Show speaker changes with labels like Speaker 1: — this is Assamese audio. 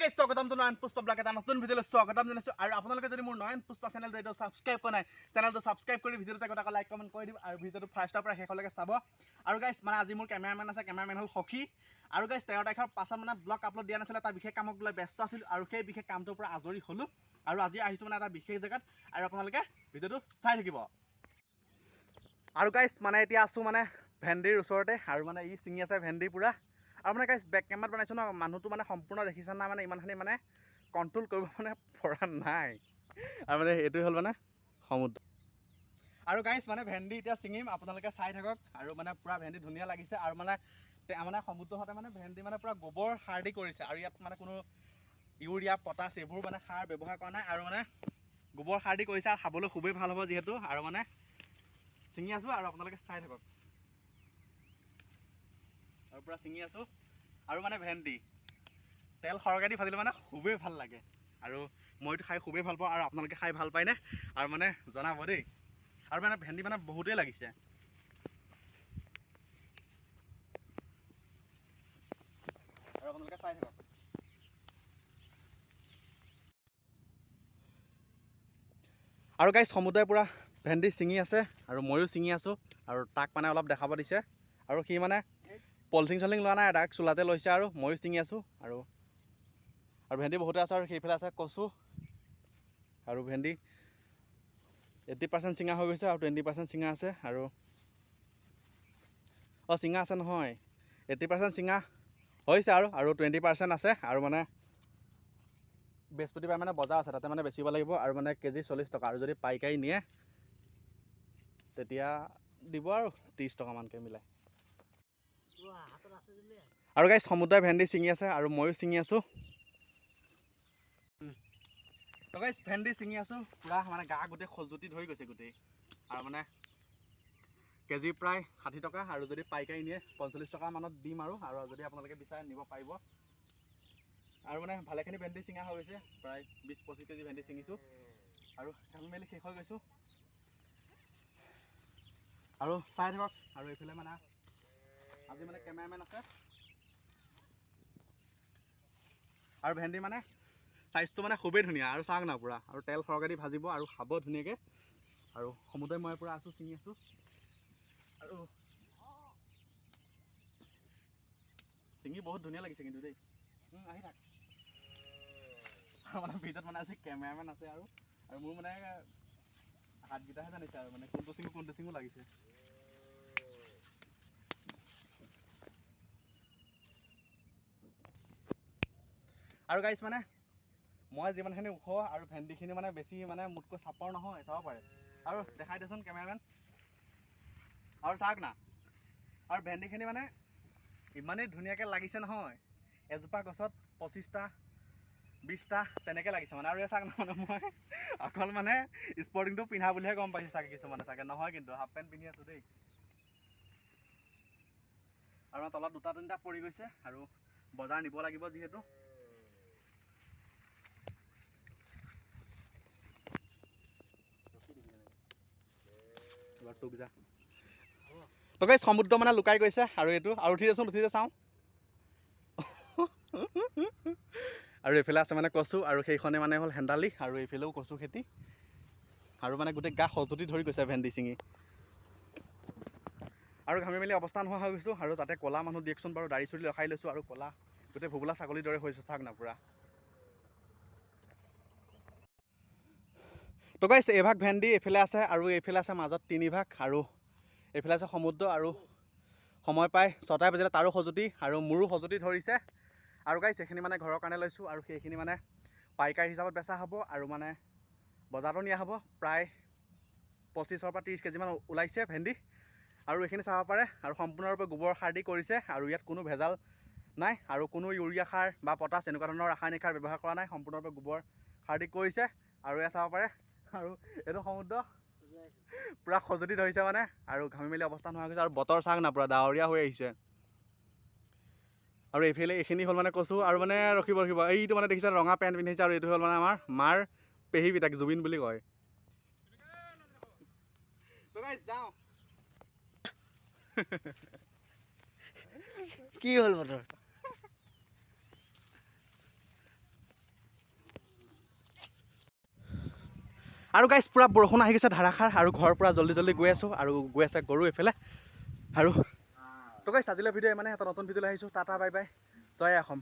Speaker 1: গাইজ স্বাগতম তো নয়ন পুষ্পা ব্লগ। এটা নতুন ভিডিঅ'লৈ স্বাগতম জনাইছোঁ। আৰু আপোনালোকে যদি মোৰ নয়ন পুষ্পা চেনেলটো এইটো ছাবস্ক্ৰাইব কৰা নাই চেনেলটো ছাবস্ক্ৰাইব কৰি ভিডিঅ'টো এটা কথা লাইক কমেণ্ট কৰি দিব আৰু ভিডিঅ'টো ফাৰ্ষ্টৰ পৰা শেষলৈকে চাব। আৰু গাইজ মানে আজি মোৰ কেমেৰামেন আছে কেমেৰামেন হ'ল সখী। আৰু গাইজ তেৰ তাৰিখৰ পাছত মানে ব্লগ আপলোড দিয়া নাছিলে এটা বিশেষ কামক লৈ ব্যস্ত আছিল আৰু সেই বিশেষ কামটোৰ পৰা আজৰি হ'লোঁ। আৰু আজি আহিছোঁ মানে এটা বিশেষ জেগাত আৰু আপোনালোকে ভিডিঅ'টো চাই থাকিব। আৰু গাইজ মানে এতিয়া আছোঁ মানে ভেন্দিৰ ওচৰতে আৰু মানে ই ছিঙি আছে ভেন্দি পূৰা। আৰু মানে গাইজ বেক কেমেৰাত বনাইছোঁ ন মানুহটো মানে সম্পূৰ্ণ দেখিছা নাই মানে ইমানখিনি মানে কণ্ট্ৰল কৰিব মানে পৰা নাই। আৰু মানে এইটোৱে হ'ল মানে সমুদ্ৰ। আৰু গাইজ মানে ভেন্দি এতিয়া ছিঙিম আপোনালোকে চাই থাকক। আৰু মানে পূৰা ভেন্দি ধুনীয়া লাগিছে। আৰু মানে মানে সমুদ্ৰহঁতে মানে ভেন্দি মানে পূৰা গোবৰ সাৰ দি কৰিছে। আৰু ইয়াত মানে কোনো ইউৰিয়া পটাছ এইবোৰ মানে সাৰ ব্যৱহাৰ কৰা নাই। আৰু মানে গোবৰ সাৰ দি কৰিছে আৰু খাবলৈ খুবেই ভাল হ'ব যিহেতু। আৰু মানে ছিঙি আছোঁ আৰু আপোনালোকে চাই থাকক। আৰু পূৰা ছিঙি আছোঁ। আৰু মানে ভেন্দি। তেল সৰহকৈ দি ভাজিলে মানে খুবেই ভাল লাগে। আৰু মইতো খাই খুবেই ভাল পাওঁ আৰু আপোনালোকে খাই ভাল পায়নে? আৰু মানে জনাব দেই। আৰু মানে ভেন্দি মানে বহুতেই লাগিছে। আৰু আপোনালোকে চাই থাকক। আৰু গাইজ সমুদ্ৰই পূৰা ভেন্দি ছিঙি আছে আৰু ময়ো ছিঙি আছোঁ আৰু তাক মানে অলপ দেখাব দিছে। আৰু সি মানে পলিথিন চলিথিন লোৱা নাই ডাইৰেক্ট চোলাতে লৈছে আৰু, ময়ো ছিঙি আছোঁ আৰু আৰু ভেন্দি বহুতে আছে আৰু সেইফালে আছে, কচু আৰু ভেন্দি। এইটি পাৰ্চেণ্ট চিঙা হৈ গৈছে আৰু টুৱেণ্টি পাৰ্চেণ্ট চিঙা আছে আৰু, অঁ, চিঙা আছে নহয় এইটি পাৰ্চেণ্ট চিঙা হৈছে আৰু আৰু টুৱেণ্টি পাৰ্চেণ্ট আছে আৰু মানে বৃহস্পতিবাৰ মানে বজাৰ আছে, তাতে মানে বেচিব লাগিব আৰু মানে কেজি চল্লিছ টকা, আৰু যদি পাইকাৰী নিয়ে তেতিয়া দিব আৰু ত্ৰিছ টকামানকৈ মিলাই। আৰু গাইজ সমুদ্ৰই ভেন্দি ছিঙি আছে আৰু ময়ো ছিঙি আছোঁ। ভেন্দি ছিঙি আছোঁ। পূৰা মানে গা গোটেই খজুতি ধৰি গৈছে গোটেই। আৰু মানে কেজি প্ৰায় ষাঠি টকা আৰু যদি পাইকাৰী নিয়ে পঞ্চল্লিছ টকা মানত দিম আৰু। আৰু যদি আপোনালোকে বিচাৰে নিব পাৰিব। আৰু মানে ভালেখিনি ভেন্দি ছিঙা হৈ গৈছে। প্ৰায় বিছ পঁচিছ কেজি ভেন্দি ছিঙিছোঁ। আৰু ঘামি মেলি শেষ হৈ গৈছোঁ। আৰু চাই থাকক। আৰু এইফালে মানে আজি মানে কেমেৰামেন আছে। আৰু ভেন্দি মানে চাইজটো মানে খুবেই ধুনীয়া আৰু চাওক না পূৰা আৰু তেল সৰহকৈ দি ভাজিব আৰু খাব ধুনীয়াকৈ। আৰু সমুদ্ৰই মই পূৰা আছোঁ ছিঙি আছোঁ। আৰু ছিঙি বহুত ধুনীয়া লাগিছে কিন্তু দেই। আহি থাক। আৰু মানে ভিতৰত মানে আজি কেমেৰামেন আছে আৰু আৰু মোৰ মানে হাতকেইটাহে জানিছে আৰু মানে কোনটো ছিঙো কোনটো ছিঙো লাগিছে। আৰু গাইছ মানে মই যিমানখিনি ওখ আৰু ভেন্দিখিনি মানে বেছি মানে মোতকৈ চাপৰ নহয়, চাব পাৰে। আৰু দেখাই দেচোন কেমেৰামেন আৰু চাওক না, আৰু ভেন্দিখিনি মানে ইমানেই ধুনীয়াকৈ লাগিছে নহয়, এজোপা গছত পঁচিছটা, বিছটা তেনেকৈ লাগিছে মানে। আৰু চাওক মানে মই অকল মানে স্পৰ্টিংটো পিন্ধা বুলিহে গম পাইছে চাগে কিছুমানে চাগে। নহয় কিন্তু হাফ পেণ্ট পিন্ধি আছোঁ দেই। আৰু তলত দুটা তিনিটা পৰি গৈছে আৰু বজাৰ নিব লাগিব যিহেতু। তোক যা। তোকে সমুদ্ৰ মানে লুকাই গৈছে আৰু এইটো। আৰু উঠি দেচোন উঠি যে চাওঁ আৰু এইফালে আছে মানে কচু আৰু সেইখনে মানে হ'ল হেন্দালি আৰু এইফালেও কচু খেতি। আৰু মানে গোটেই গা সজুতি ধৰি গৈছে ভেন্দি ছিঙি। আৰু ঘামি মেলি অৱস্থা নোহোৱা হৈ গৈছোঁ আৰু তাতে ক'লা মানুহ দিয়কচোন বাৰু দাড়ি চুলি ৰখাই লৈছোঁ আৰু ক'লা গোটেই ভোবোলা ছাগলীৰ দৰে হৈছোঁ চাওক না পূৰা। তো গাইছ এইভাগ ভেন্দি এইফালে আছে আৰু এইফালে আছে মাজত তিনিভাগ আৰু এইফালে আছে সমুদ্ৰ আৰু সময় পাই ছটাই বাজিলে তাৰো সজুতি আৰু মোৰো সজুতি ধৰিছে। আৰু গাইছ এইখিনি মানে ঘৰৰ কাৰণে লৈছোঁ আৰু সেইখিনি মানে পাইকাৰী হিচাপত বেচা হ'ব আৰু মানে বজাৰতো নিয়া হ'ব। প্ৰায় পঁচিছৰ পৰা ত্ৰিছ কেজিমান ওলাইছে ভেন্দি। আৰু এইখিনি চাব পাৰে আৰু সম্পূৰ্ণৰূপে গোবৰ সাৰ দি কৰিছে আৰু ইয়াত কোনো ভেজাল নাই আৰু কোনো ইউৰিয়া সাৰ বা পটাছ এনেকুৱা ধৰণৰ ৰাসায়নিক সাৰ ব্যৱহাৰ কৰা নাই। সম্পূৰ্ণৰূপে গোবৰ সাৰ দি কৰিছে আৰু এয়া চাব পাৰে আৰু এইটো সমুদ্ৰ। পূৰা খজুতি ধৰিছে মানে আৰু ঘামি মেলি অৱস্থা নোহোৱা গৈছে আৰু বতৰ চাওক না পূৰা ডাৱৰীয়া হৈ আহিছে। আৰু এইফালে এইখিনি হ'ল মানে কচু আৰু মানে ৰখিব ৰখিব। এইটো মানে দেখিছে ৰঙা পেণ্ট পিন্ধিছে আৰু এইটো হ'ল মানে আমাৰ মাৰ পেহী পিতাক জুবিন বুলি কয়।
Speaker 2: কি হ'ল বতৰ?
Speaker 1: আৰু গাইজ পূৰা বৰষুণ আহি গৈছে ধাৰাসাৰ আৰু ঘৰৰ পৰা জল্দি জল্দি গৈ আছোঁ আৰু গৈ আছে গৰু এইফালে। আৰু তো গাইজ আজিলৈ ভিডিঅ' মানে এটা নতুন ভিডিঅ'লৈ আহিছোঁ। টাটা বাই বাই জয় অসম।